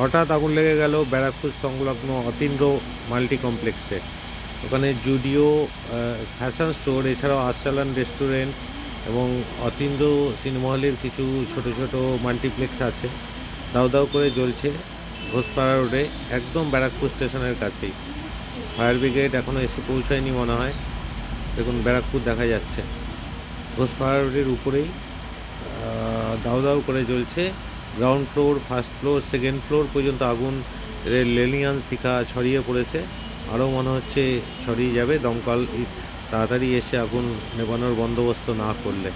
হঠাৎ আগুন লেগে গেল ব্যারাকপুর সংলগ্ন অতীন্দ্র মাল্টি কমপ্লেক্সে ওখানে জুডিও ফ্যাশন স্টোর, এছাড়াও আরসালান রেস্টুরেন্ট এবং অতীন্দ্র সিনেমা হলের কিছু ছোট ছোট মাল্টিপ্লেক্স আছে। দাও দাউ করে জ্বলছে ঘোষপাড়া রোডে, একদম ব্যারাকপুর স্টেশনের কাছেই। ফায়ার ব্রিগেড এখনও এসে পৌঁছায়নি মনে হয়। দেখুন, ব্যারাকপুর দেখা যাচ্ছে। ঘোষপাড়া রোডের উপরেই দাও দাউ করে জ্বলছে ground floor first floor second floor পর্যন্ত আগুন লেলিয়ান শিখা ছড়িয়ে পড়েছে। আরও মনে হচ্ছে ছড়িয়ে যাবে, দমকাল তাড়াতাড়ি এসে আগুন নেবানোর বন্দোবস্ত না করলে।